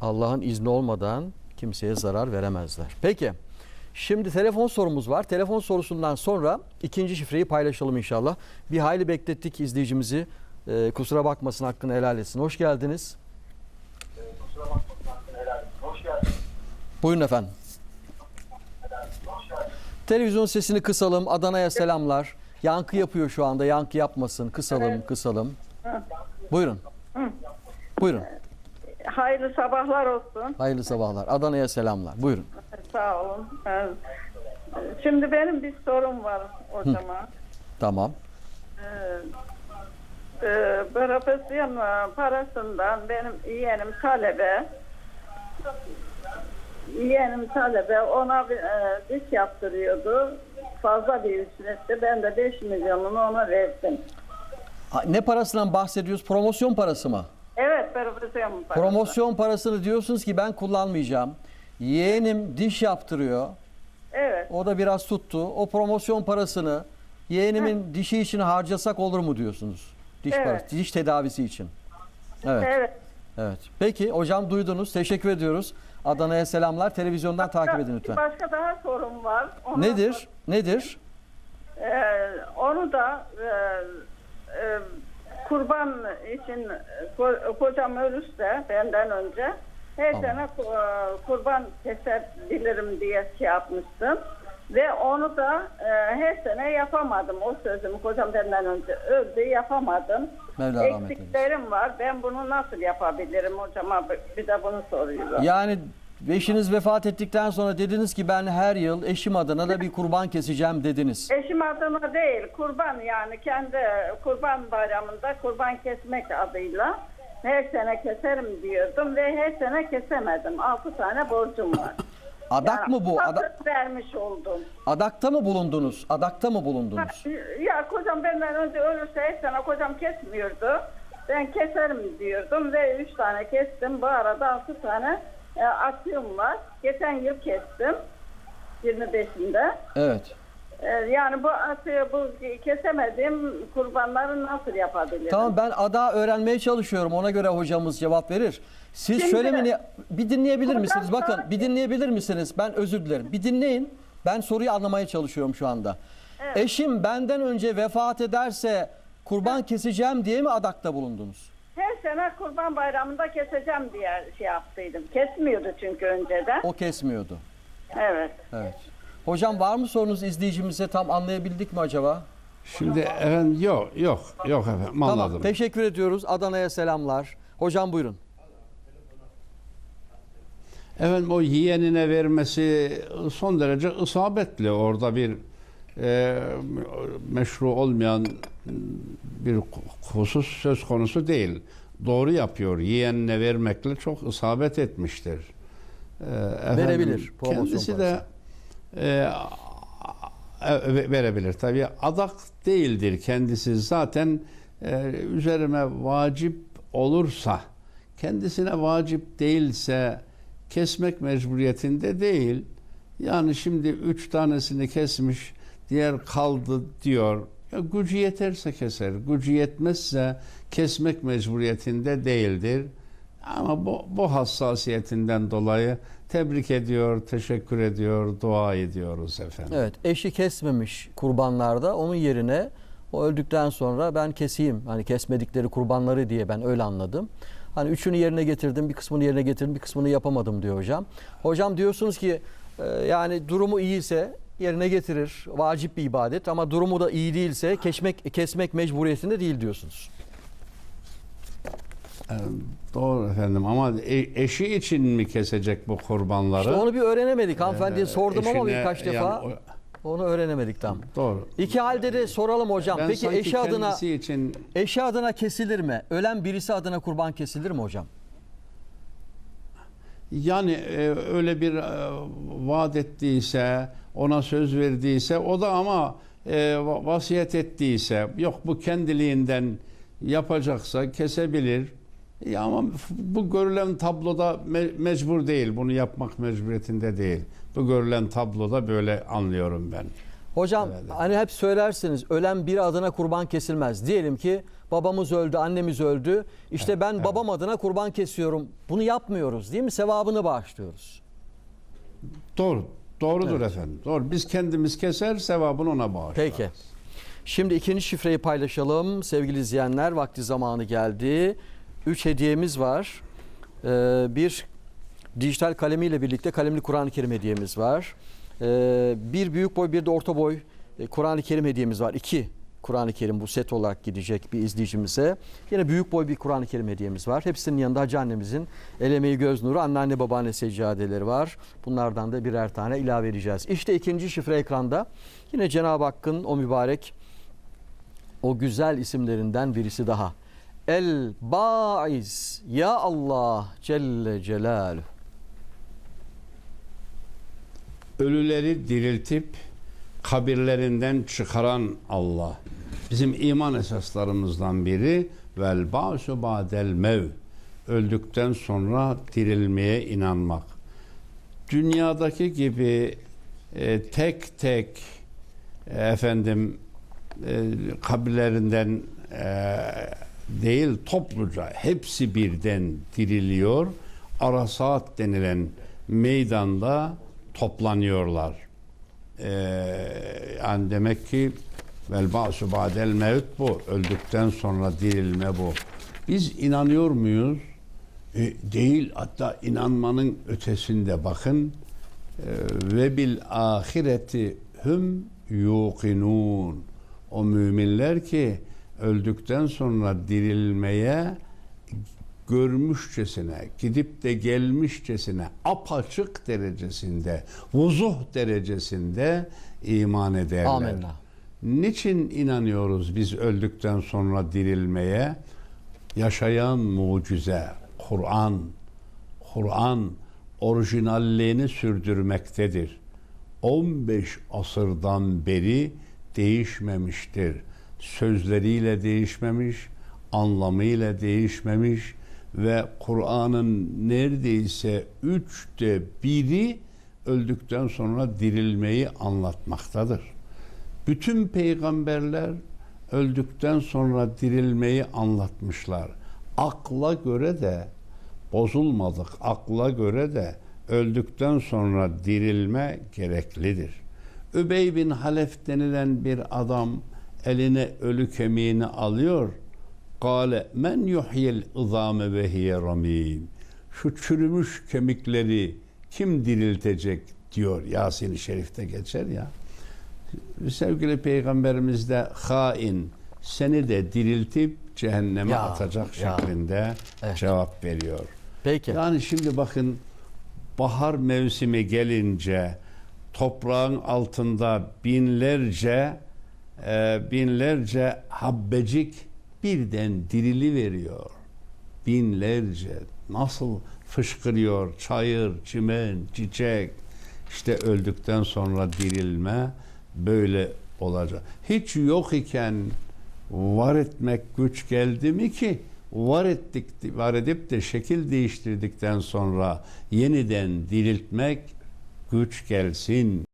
Allah'ın izni olmadan kimseye zarar veremezler. Peki. Şimdi telefon sorumuz var. Telefon sorusundan sonra ikinci şifreyi paylaşalım inşallah. Bir hayli beklettik izleyicimizi. Ee, kusura bakmasın hakkını helal etsin. Hoş geldiniz. Buyurun efendim. Televizyon sesini kısalım. Adana'ya selamlar. Yankı yapıyor şu anda. Yankı yapmasın. Kısalım, kısalım. Buyurun. Buyurun. Hayırlı sabahlar olsun. Hayırlı sabahlar. Adana'ya selamlar. Buyurun. Sağ olun. Şimdi benim bir sorum var hocama. Tamam. Ee, e, profesyon parasından benim yeğenim talebe yeğenim talebe ona bir, e, diş yaptırıyordu. Fazla bir ücretti. Ben de 5 milyonunu ona verdim. Ha, Ne parasından bahsediyoruz? Promosyon parası mı? Evet profesyon parası. Promosyon parasını diyorsunuz ki ben kullanmayacağım. Yeğenim diş yaptırıyor. Evet. O da biraz tuttu. O promosyon parasını yeğenimin dişi için harcasak olur mu diyorsunuz? Diş Evet. parası, diş tedavisi için. Evet. Evet. Evet. Peki hocam duydunuz. Teşekkür ediyoruz. Adana'ya selamlar. Televizyondan takip edin lütfen. Başka daha sorum var. Onu- Nedir? Nedir? Ee, onu da e, e, kurban için ko- kocam ölürse benden önce her Tamam. sene ku- kurban kesebilirim diye şey yapmıştım. Ve onu da e, her sene yapamadım. O sözümü kocam benden önce öldü yapamadım. Mevla rahmet eylesin. Eksiklerim var. Ben bunu nasıl yapabilirim hocama? Bir de bunu soruyorum. Yani eşiniz vefat ettikten sonra dediniz ki ben her yıl eşim adına da bir kurban keseceğim dediniz. Eşim adına değil, kurban yani kendi kurban bayramında kurban kesmek adıyla her sene keserim diyordum ve her sene kesemedim. 6 tane borcum var. Adak Yani mı bu? Ada- vermiş oldum. adakta mı bulundunuz? Adakta mı bulundunuz? Ya kocam benden önce ölürse her sene kocam kesmiyordu. Ben keserim diyordum ve 3 tane kestim. Bu arada 6 tane e, aklım var. Geçen yıl kestim. 25'inde. Evet. Ee, Yani bu atı bu kesemediğim kurbanları nasıl yapabilirim? Tamam ben ada öğrenmeye çalışıyorum. Ona göre hocamız cevap verir. Siz Şimdi- şöyle mi ne- bir dinleyebilir Hocam misiniz? Bakın bir dinleyebilir misiniz? Ben özür dilerim. Bir dinleyin. Ben soruyu anlamaya çalışıyorum şu anda. Eşim benden önce vefat ederse kurban keseceğim diye mi adakta bulundunuz? Sene kurban bayramında keseceğim diye şey yaptıydım. Kesmiyordu çünkü önceden. O kesmiyordu. Evet. Evet. Hocam var mı sorunuz izleyicimize tam anlayabildik mi acaba? Şimdi efendim yok yok yok efendim anladım. Tamam. Teşekkür ediyoruz. Adana'ya selamlar. Hocam buyurun. Efendim o yeğenine vermesi son derece isabetli. Orada bir e, meşru olmayan bir husus söz konusu değil. Doğru yapıyor. Yeğenine vermekle çok isabet etmiştir. E, efendim, Verebilir, Kendisi de e, ve- verebilir. Tabii adak değildir kendisi. Zaten e, üzerime vacip olursa kendisine vacip değilse kesmek mecburiyetinde değil. Yani şimdi üç tanesini kesmiş, diğer kaldı diyor. Ya gücü yeterse keser, gücü yetmezse kesmek mecburiyetinde değildir. Ama bu, bu hassasiyetinden dolayı tebrik ediyor, teşekkür ediyor, dua ediyoruz efendim. Evet, eşi kesmemiş kurbanlarda onun yerine o öldükten sonra ben keseyim. Hani kesmedikleri kurbanları diye ben öyle anladım. Hani üçünü yerine getirdim, bir kısmını yerine getirdim, bir kısmını yapamadım diyor hocam. Hocam diyorsunuz ki e, yani durumu iyiyse yerine getirir. Vacip bir ibadet ama durumu da iyi değilse kesmek kesmek mecburiyetinde değil diyorsunuz. Evet, Doğru efendim ama e- eşi için mi kesecek bu kurbanları? İşte onu bir öğrenemedik. Hanımefendiye sordum ama Eşine, birkaç yani defa o- onu öğrenemedik tam. doğru. İki halde de soralım hocam. Ben Peki eşi adına için Eşi adına kesilir mi? Ölen birisi adına kurban kesilir mi hocam? yani e, öyle bir e, vaat ettiyse, ona söz verdiyse o da ama e, va- vasiyet ettiyse yok bu kendiliğinden yapacaksa kesebilir. Ya ama f- bu görülen tabloda me- mecbur değil. Bunu yapmak mecburiyetinde değil. Bu görülen tabloda böyle anlıyorum ben. Hocam Evet. hani hep söylersiniz ölen bir adına kurban kesilmez. Diyelim ki babamız öldü, annemiz öldü. İşte ben babam adına kurban kesiyorum. Bunu yapmıyoruz değil mi? Sevabını bağışlıyoruz. Doğru. Doğrudur Evet. efendim. Doğru. Biz kendimiz keser sevabını ona bağışlarız. Peki. Şimdi ikinci şifreyi paylaşalım. Sevgili izleyenler vakti zamanı geldi. Üç hediyemiz var. Ee, bir dijital kalemiyle birlikte kalemli Kur'an-ı Kerim hediyemiz var. Ee, bir büyük boy bir de orta boy e, Kur'an-ı Kerim hediyemiz var. İki Kur'an-ı Kerim bu set olarak gidecek bir izleyicimize. Yine büyük boy bir Kur'an-ı Kerim hediyemiz var. Hepsinin yanında Hacı annemizin el emeği göz nuru anneanne babaanne seccadeleri var. Bunlardan da birer tane ilave edeceğiz. İşte ikinci şifre ekranda. Yine Cenab-ı Hakk'ın o mübarek o güzel isimlerinden birisi daha. El Baiz Ya Allah Celle Celaluhu. Ölüleri diriltip kabirlerinden çıkaran Allah. Bizim iman esaslarımızdan biri vel ba'su ba'del mev. Öldükten sonra dirilmeye inanmak. Dünyadaki gibi e, tek tek e, efendim e, kabirlerinden e, değil topluca hepsi birden diriliyor. Arasat denilen meydanda toplanıyorlar. Ee, yani demek ki vel ba'su ba'del mevt bu. Öldükten sonra dirilme bu. Biz inanıyor muyuz? E, değil. Hatta inanmanın ötesinde bakın. E, ve bil ahireti hüm yuqinun. O müminler ki öldükten sonra dirilmeye görmüşçesine, gidip de gelmişçesine, apaçık derecesinde, vuzuh derecesinde iman ederler. Amenna. Niçin inanıyoruz biz öldükten sonra dirilmeye? Yaşayan mucize, Kur'an, Kur'an orijinalliğini sürdürmektedir. 15 asırdan beri değişmemiştir. Sözleriyle değişmemiş, anlamıyla değişmemiş ve Kur'an'ın neredeyse üçte biri öldükten sonra dirilmeyi anlatmaktadır. Bütün peygamberler öldükten sonra dirilmeyi anlatmışlar. Akla göre de bozulmadık. Akla göre de öldükten sonra dirilme gereklidir. Übey bin Halef denilen bir adam eline ölü kemiğini alıyor. Kale men yuhyil izame ve hiye ramim. Şu çürümüş kemikleri kim diriltecek diyor Yasin-i Şerif'te geçer ya. Sevgili peygamberimiz de hain seni de diriltip cehenneme Ya, atacak ya. şeklinde Evet. cevap veriyor. Peki. Yani şimdi bakın bahar mevsimi gelince toprağın altında binlerce e, binlerce habbecik birden dirili veriyor. Binlerce nasıl fışkırıyor çayır, çimen, çiçek. İşte öldükten sonra dirilme böyle olacak. Hiç yok iken var etmek güç geldi mi ki var ettik var edip de şekil değiştirdikten sonra yeniden diriltmek güç gelsin